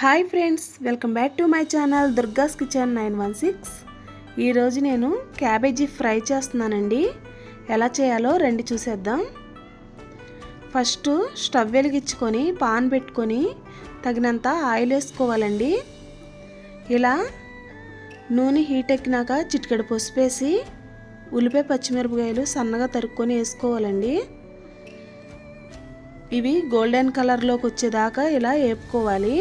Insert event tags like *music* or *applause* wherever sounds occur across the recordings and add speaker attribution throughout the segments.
Speaker 1: Hi friends welcome back to my channel Durga's kitchen nine one six. ఈరోజు నేను cabbage fry చేస్తున్నానండి. ఎలా చేయాలో రెండు చూసేద్దాం. ఫస్ట్ స్టవ్ వెలిగించుకొని పాన్ పెట్టుకొని తగినంత ఆయిల్ వేసుకోవాలండి. ఇలా నూనె హీట్ ఎక్కినాక చిటికెడు పసుపేసి ఉల్లిపాయ పచ్చిమిరపకాయలు సన్నగా తరుక్కొని వేసుకోవాలండి. ఇవి గోల్డెన్ కలర్లోకి వచ్చేదాకా ఇలా వేపుకోవాలి.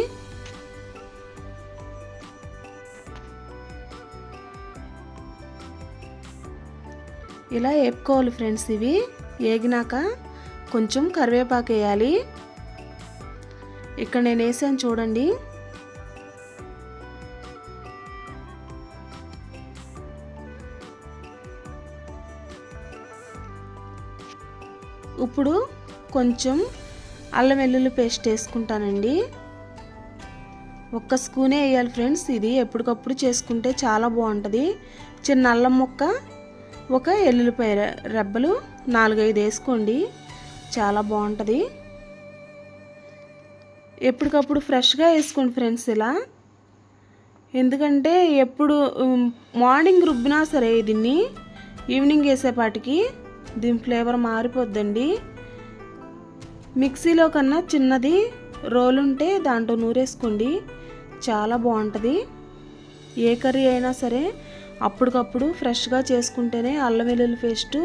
Speaker 1: ఇలా వేపుకోవాలి ఫ్రెండ్స్ ఇవి. వేగినాక కొంచెం కరివేపాకు వేయాలి. ఇక్కడ నేను వేసాను చూడండి. ఇప్పుడు కొంచెం అల్లం వెల్లుల్లి పేస్ట్ వేసుకుంటానండి. ఒక్క స్పూనే వేయాలి ఫ్రెండ్స్. ఇది ఎప్పటికప్పుడు చేసుకుంటే చాలా బాగుంటుంది. చిన్న అల్లం ముక్క ఒక ఎల్లుల్లిపాయ రెబ్బలు నాలుగైదు వేసుకోండి. చాలా బాగుంటుంది. ఎప్పటికప్పుడు ఫ్రెష్గా వేసుకోండి ఫ్రెండ్స్ ఇలా. ఎందుకంటే ఎప్పుడు మార్నింగ్ రుబ్బినా సరే దీన్ని ఈవినింగ్ వేసేపాటికి దీని ఫ్లేవర్ మారిపోద్దండి. మిక్సీలో కన్నా చిన్నది రోల్ ఉంటే దాంట్లో నూరేసుకోండి. చాలా బాగుంటుంది. ఏ కర్రీ అయినా సరే అప్పటికప్పుడు ఫ్రెష్గా చేసుకుంటేనే అల్లం వెల్లుల్లి పేస్ట్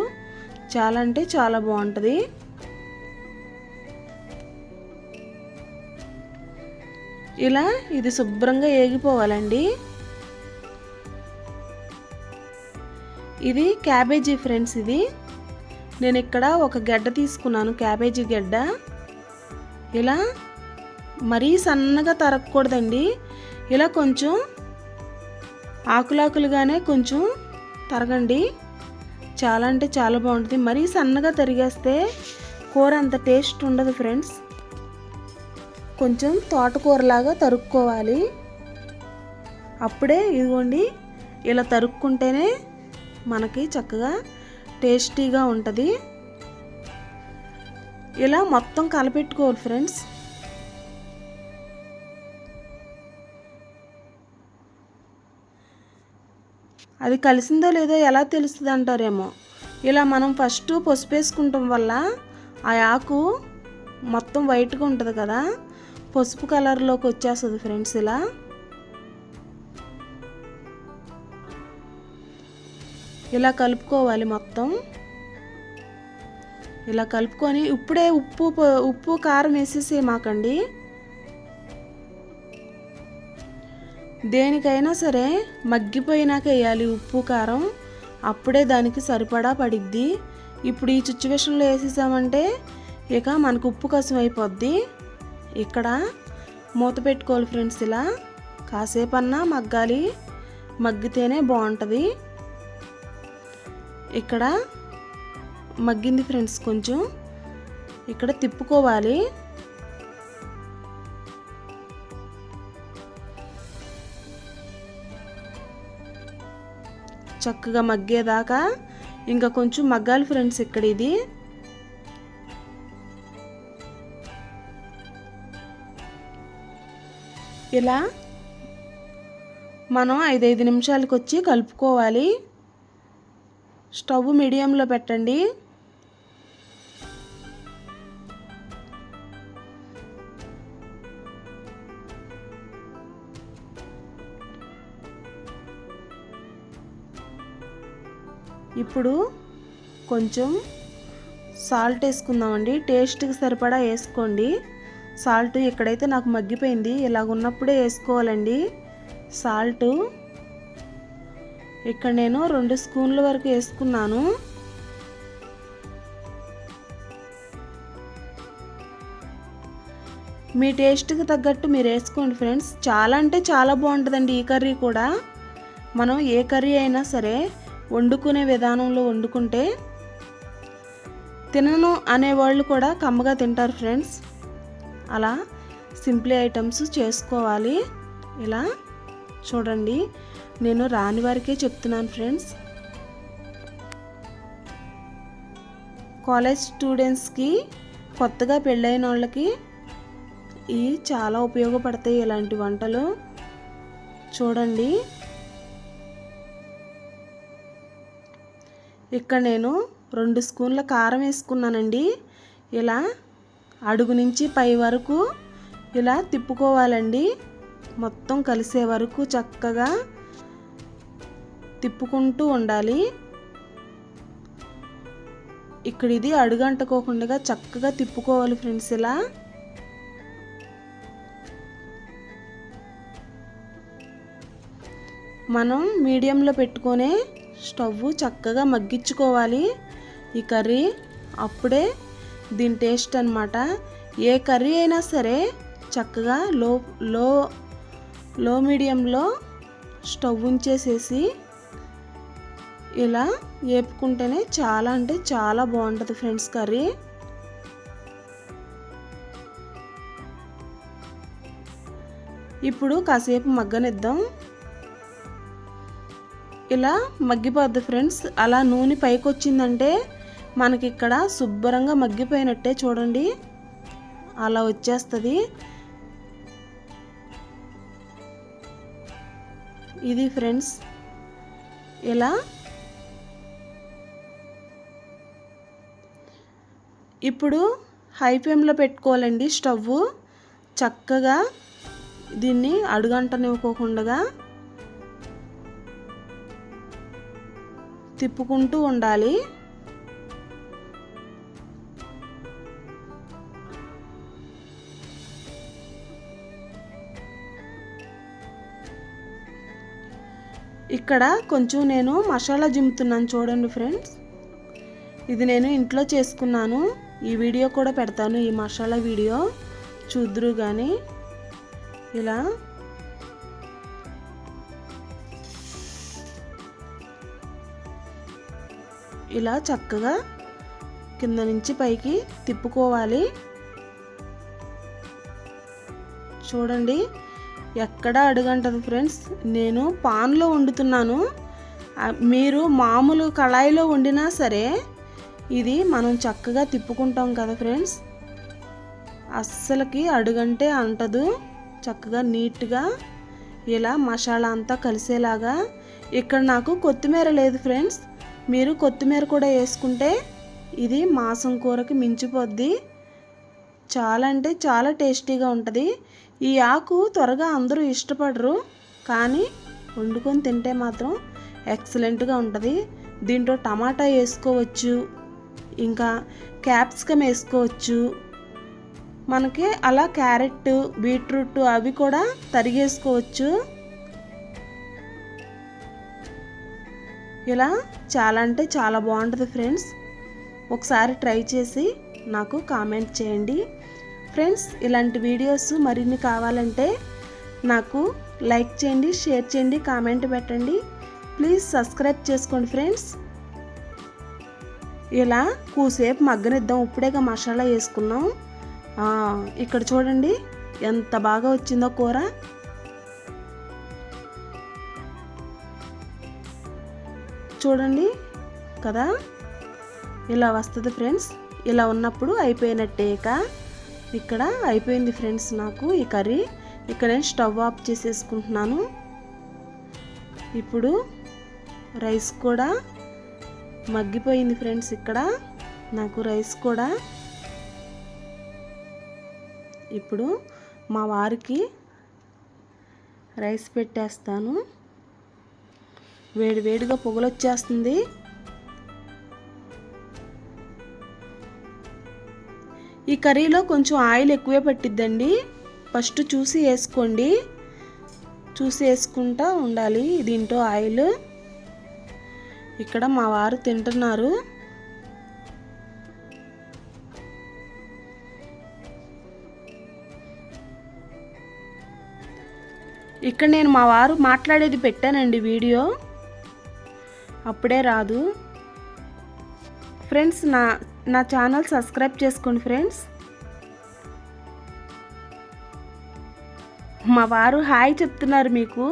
Speaker 1: చాలా అంటే చాలా బాగుంటుంది. ఇలా ఇది శుభ్రంగా ఏగిపోవాలండి. ఇది క్యాబేజీ ఫ్రెండ్స్ ఇది. నేను ఇక్కడ ఒక గడ్డ తీసుకున్నాను క్యాబేజీ గడ్డ. ఇలా మరీ సన్నగా తరగకూడదండి. ఇలా కొంచెం ఆకులాకులుగానే కొంచెం తరగండి. చాలా అంటే చాలా బాగుంటుంది. మరీ సన్నగా తరిగేస్తే కూర అంత టేస్ట్ ఉండదు ఫ్రెండ్స్. కొంచెం తోటకూరలాగా తరుక్కోవాలి. అప్పుడే ఇదిగోండి ఇలా తరుక్కుంటేనే మనకి చక్కగా టేస్టీగా ఉంటుంది. ఇలా మొత్తం కలపెట్టుకోవాలి ఫ్రెండ్స్. అది కలిసిందో లేదో ఎలా తెలుస్తుంది అంటారేమో ఇలా మనం ఫస్ట్ పసుపు వేసుకుంటాం వల్ల ఆ ఆకు మొత్తం వైట్గా ఉంటుంది కదా. పసుపు కలర్లోకి వచ్చేస్తుంది ఫ్రెండ్స్ ఇలా. ఇలా కలుపుకోవాలి మొత్తం. ఇలా కలుపుకొని ఇప్పుడే ఉప్పు ఉప్పు కారం వేసేసి మాకండి. దేనికైనా సరే మగ్గిపోయినాక వేయాలి ఉప్పు కారం. అప్పుడే దానికి సరిపడా పడిద్ది. ఇప్పుడు ఈ సిచ్యువేషన్లో వేసేసామంటే ఇక మనకు ఉప్పు కసం అయిపోద్ది ఇక్కడ మూత పెట్టుకోవాలి ఫ్రెండ్స్ ఇలా. కాసేపు అన్నా మగ్గాలి. మగ్గితేనే బాగుంటుంది. ఇక్కడ మగ్గింది ఫ్రెండ్స్ కొంచెం. ఇక్కడ తిప్పుకోవాలి. చక్కగా మగ్గేదాకా ఇంకా కొంచెం మగ్గాలి ఫ్రెండ్స్ ఇక్కడ ఇది. ఇలా మనం ఐదైదు నిమిషాలకు వచ్చి కలుపుకోవాలి. స్టవ్ మీడియంలో పెట్టండి. ఇప్పుడు కొంచెం సాల్ట్ వేసుకుందామండి. టేస్ట్కి సరిపడా వేసుకోండి. సాల్ట్ ఎక్కడైతే నాకు మగ్గిపోయింది ఇలాగ ఉన్నప్పుడే వేసుకోవాలండి. సాల్ట్ ఇక్కడ నేను రెండు స్పూన్ల వరకు వేసుకున్నాను. మీ టేస్ట్కి తగ్గట్టు మీరు వేసుకోండి ఫ్రెండ్స్. చాలా అంటే చాలా బాగుంటుందండి ఈ కర్రీ కూడా. మనం ఏ కర్రీ అయినా సరే వండుకునే విధానంలో వండుకుంటే తినను అనేవాళ్ళు కూడా కమ్మగా తింటారు ఫ్రెండ్స్. అలా సింప్లీ ఐటమ్స్ చేసుకోవాలి. ఇలా చూడండి నేను రాని వారికే చెప్తున్నాను ఫ్రెండ్స్. కాలేజ్ స్టూడెంట్స్కి కొత్తగా పెళ్ళైన వాళ్ళకి ఇవి చాలా ఉపయోగపడతాయి ఇలాంటి వంటలు. చూడండి ఇక్కడ నేను రెండు స్పూన్ల కారం వేసుకున్నానండి. ఇలా అడుగు నుంచి పై వరకు ఇలా తిప్పుకోవాలండి. మొత్తం కలిసే వరకు చక్కగా తిప్పుకుంటూ ఉండాలి. ఇక్కడ ఇది అడుగంటుకోకుండా చక్కగా తిప్పుకోవాలి ఫ్రెండ్స్ ఇలా. మనం మీడియంలో పెట్టుకొనే స్టవ్ చక్కగా మగ్గించుకోవాలి. ఈ కర్రీ అప్పుడే దీని టేస్ట్ అనమాట ఏ కర్రీ అయినా సరే చక్కగా లో లో లో మీడియంలో స్టవ్ ఉంచేసేసి ఇలా వేపుకుంటేనే చాలా అంటే చాలా బాగుంటుంది ఫ్రెండ్స్ కర్రీ. ఇప్పుడు కాసేపు మగ్గనిద్దాం. ఇలా మగ్గిపోద్ది ఫ్రెండ్స్. అలా నూనె పైకి వచ్చిందంటే మనకి ఇక్కడ శుభ్రంగా మగ్గిపోయినట్టే చూడండి. అలా వచ్చేస్తుంది. ఇది ఫ్రెండ్స్. ఇలా ఇప్పుడు హై ఫ్లేమ్లో పెట్టుకోవాలండి స్టవ్ చక్కగా దీన్ని అడుగంటనివ్వకోకుండా తిప్పుకుంటూ ఉండాలి. ఇక్కడ కొంచెం నేను మసాలా జిమ్ముతున్నాను చూడండి ఫ్రెండ్స్. ఇది నేను ఇంట్లో చేసుకున్నాను. ఈ వీడియో కూడా పెడతాను ఈ మసాలా వీడియో. చూద్దరు కానీ ఇలా. ఇలా చక్కగా కింద నుంచి పైకి తిప్పుకోవాలి. చూడండి ఎక్కడ అడుగంటది ఫ్రెండ్స్? నేను పాన్లో వండుతున్నాను. మీరు మామూలు కళాయిలో వండినా సరే ఇది మనం చక్కగా తిప్పుకుంటాం కదా ఫ్రెండ్స్? అస్సలకి అడుగంటే అంటదు. చక్కగా నీట్గా ఇలా మసాలా అంతా కలిసేలాగా. ఇక్కడ నాకు కొత్తిమీర లేదు ఫ్రెండ్స్. మీరు కొత్తిమీర కూడా వేసుకుంటే ఇది మాసం కూరకి మించిపోద్ది. చాలా అంటే చాలా టేస్టీగా ఉంటుంది. ఈ ఆకు త్వరగా అందరూ ఇష్టపడరు కానీ వండుకొని తింటే మాత్రం ఎక్సలెంట్గా ఉంటుంది. దీంట్లో టమాటా వేసుకోవచ్చు ఇంకా క్యాప్సికమ్ వేసుకోవచ్చు. మనకి అలా క్యారెట్ బీట్రూట్ అవి కూడా తరిగేసుకోవచ్చు. ఇలా చాలా అంటే చాలా బాగుంటుంది ఫ్రెండ్స్. ఒకసారి ట్రై చేసి నాకు కామెంట్ చేయండి. ఫ్రెండ్స్ ఇలాంటి వీడియోస్ మరిన్ని కావాలంటే నాకు లైక్ చేయండి షేర్ చేయండి కామెంట్ పెట్టండి. ప్లీజ్ సబ్స్క్రైబ్ చేసుకోండి ఫ్రెండ్స్. ఇలా కూసేపు మగ్గనిద్దాం. ఇప్పుడేగా మసాలా వేసుకున్నాం. ఇక్కడ చూడండి ఎంత బాగా వచ్చిందో కూర. చూడండి కదా? ఇలా వస్తుంది ఫ్రెండ్స్. ఇలా ఉన్నప్పుడు అయిపోయినట్టేక ఇక్కడ అయిపోయింది ఫ్రెండ్స్ నాకు ఈ కర్రీ. ఇక్కడ నేను స్టవ్ ఆఫ్ చేసేసుకుంటున్నాను. ఇప్పుడు రైస్ కూడా మగ్గిపోయింది ఫ్రెండ్స్ ఇక్కడ. నాకు రైస్ కూడా. ఇప్పుడు మా వారికి రైస్ పెట్టేస్తాను. వేడి వేడిగా పొగలొచ్చేస్తుంది. ఈ కర్రీలో కొంచెం ఆయిల్ ఎక్కువే పట్టిద్దండి. ఫస్ట్ చూసి వేసుకోండి. చూసి వేసుకుంటా ఉండాలి దీంట్లో ఆయిల్. ఇక్కడ మా వారు తింటున్నారు. ఇక్కడ నేను మా వారు మాట్లాడేది పెట్టానండి వీడియో. అప్పుడే రాదు. ఫ్రెండ్స్ నా నా ఛానల్ సబ్స్క్రైబ్ చేసుకోండి ఫ్రెండ్స్ మా వారు హాయ్ చెప్తున్నారు మీకు.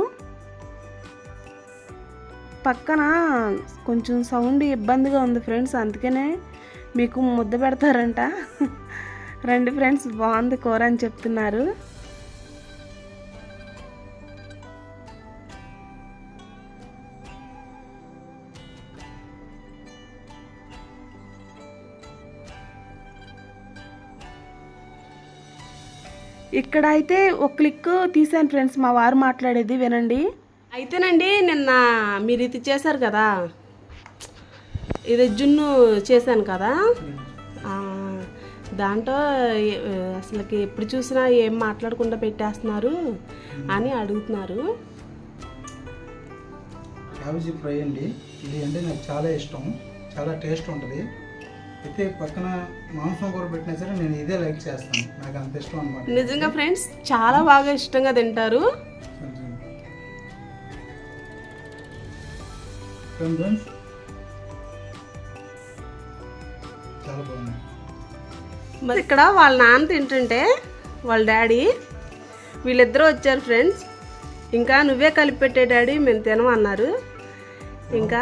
Speaker 1: పక్కన కొంచెం సౌండ్ ఇబ్బందిగా ఉంది ఫ్రెండ్స్ అందుకనే మీకు ముద్ద పెడతారంట. *laughs*
Speaker 2: రండి ఫ్రెండ్స్ బాగుంది కూర అని చెప్తున్నారు. ఇక్కడ అయితే ఒక క్లిక్ తీసాను ఫ్రెండ్స్ మా వారు మాట్లాడేది వినండి. అయితేనండి నిన్న మీరు ఇది చేశారు కదా? ఇది జున్ను చేశాను కదా? ఆ, దాంట్లో అసలుకి ఎప్పుడు చూసినా ఏం మాట్లాడకుండా పెట్టేస్తున్నారు అని అడుగుతున్నారు.
Speaker 3: క్యాబేజీ ఫ్రై అండి. ఇది అంటే నాకు చాలా ఇష్టం. చాలా టేస్ట్ ఉంటుంది. అయితే పక్కన మాంసం కూర పెట్టినా సరే నేను ఇదే లైక్ చేస్తాను. నాకు అంత ఇష్టం అనమాట
Speaker 2: నిజంగా ఫ్రెండ్స్ చాలా బాగా ఇష్టంగా తింటారు.
Speaker 3: ఫ్రెండ్స్ చాలా బాగుంది.
Speaker 2: మరి ఇక్కడ వాళ్ళ నాన్న తింటుంటే వాళ్ళ డాడీ వీళ్ళిద్దరూ వచ్చారు ఫ్రెండ్స్ ఇంకా నువ్వే కలిపి పెట్టే డాడీ మేము తినమన్నారు. ఇంకా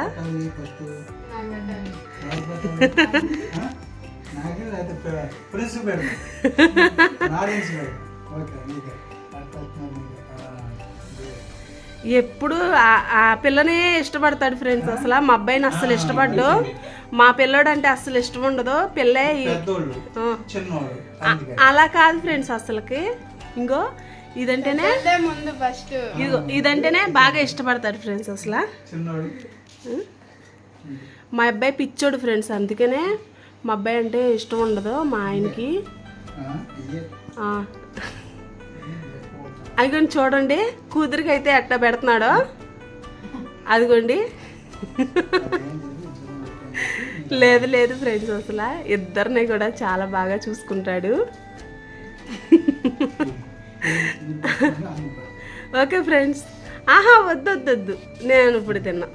Speaker 2: ఎప్పుడు ఆ- పిల్లనే ఇష్టపడతాడు ఫ్రెండ్స్ అసలు మా అబ్బాయిని అస్సలు ఇష్టపడ్డు. మా పిల్లోడు అంటే అస్సలు ఇష్టం ఉండదు. పిల్లే అలా కాదు ఫ్రెండ్స్ అసలుకి. ఇంకో ఇదంటేనే
Speaker 4: ముందు ఫస్ట్
Speaker 2: ఇదిగో ఇదంటేనే బాగా ఇష్టపడతాడు ఫ్రెండ్స్ అసలు.
Speaker 3: చిన్నోడు.
Speaker 2: మా అబ్బాయి పిచ్చోడు ఫ్రెండ్స్ అందుకనే మా అబ్బాయి అంటే ఇష్టం ఉండదు మా ఆయనకి. అదిగోండి చూడండి కూతురికి అయితే ఎట్లా పెడుతున్నాడో. అదిగోండి. లేదు లేదు ఫ్రెండ్స్ అసలు ఇద్దరిని కూడా చాలా బాగా చూసుకుంటాడు. Okay friends. ఆహా వద్దు వద్దు వద్దు. నేను ఇప్పుడు తిన్నా.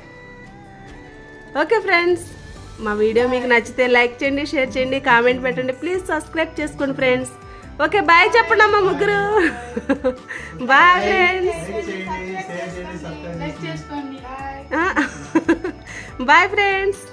Speaker 2: ఓకే ఫ్రెండ్స్ మా వీడియో మీకు నచ్చితే లైక్ చేయండి షేర్ చేయండి కామెంట్ పెట్టండి ప్లీజ్ సబ్స్క్రైబ్ చేసుకోండి ఫ్రెండ్స్. ఓకే బాయ్ చెప్పండి అమ్మ ముగ్గురు. Bye friends. Bye friends.